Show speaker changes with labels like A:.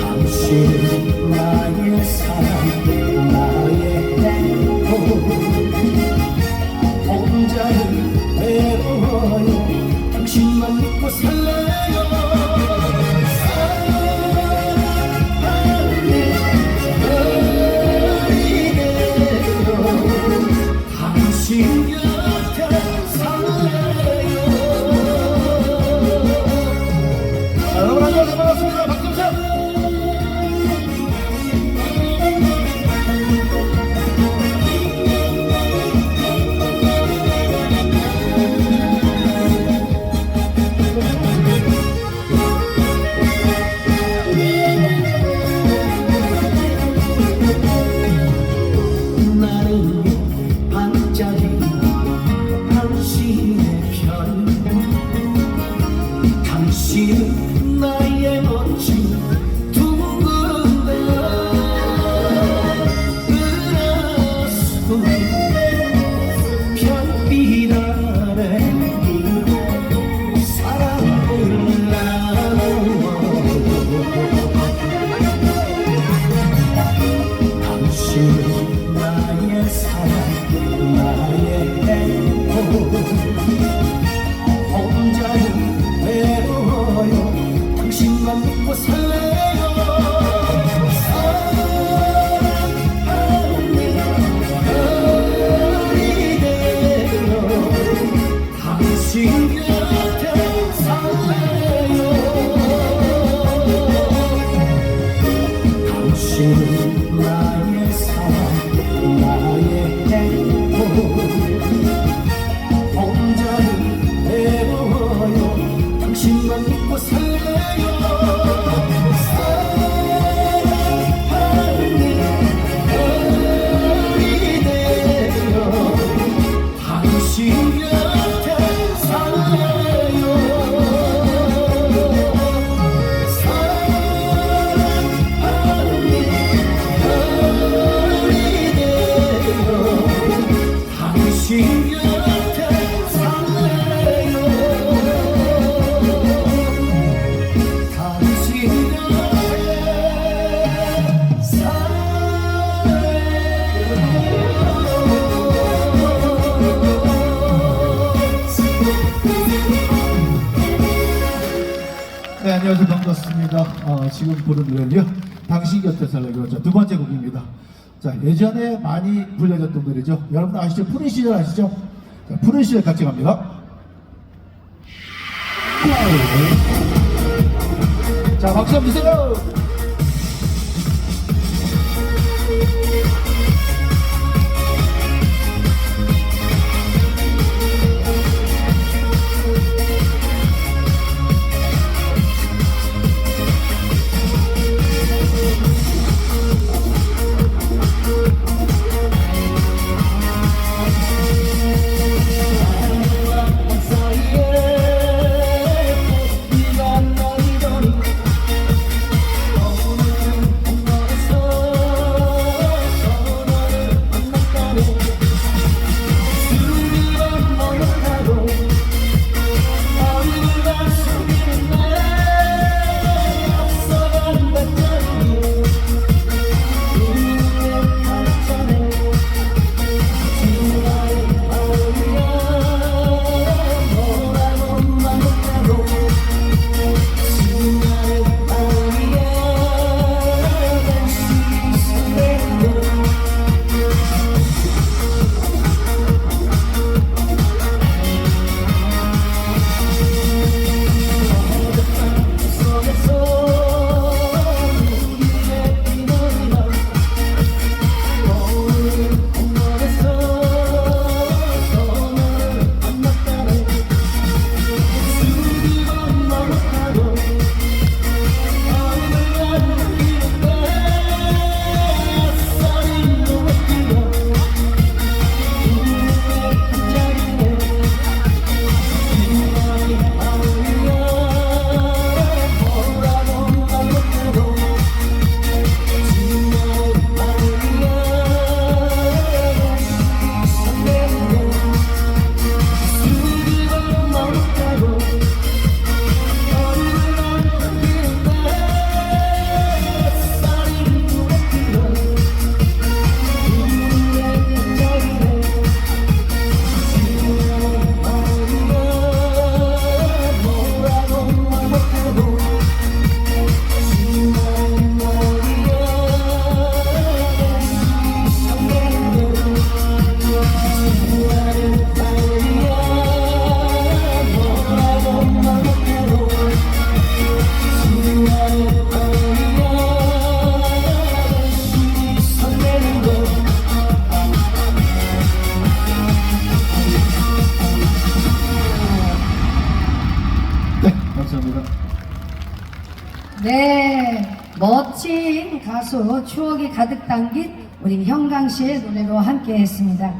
A: 당신은 나의 사랑 나의 행복 혼자는 외로워요 당신만 믿고 살래요 사랑하는 어리네요 당신 곁 네,
B: 안녕하세요. 반갑습니다. 어, 지금 부른 노래는요. 당신 곁에 살래 그렇죠. 두 번째 곡입니다. 자, 예전에 많이 불려졌던 노래죠. 여러분 아시죠? 푸른 시절 아시죠? 자, 푸른 시절 같이 갑니다. 자, 박수 한번 주세요.
C: 네, 멋진 가수 추억이 가득 담긴 우리 형강 씨의 노래로 함께 했습니다.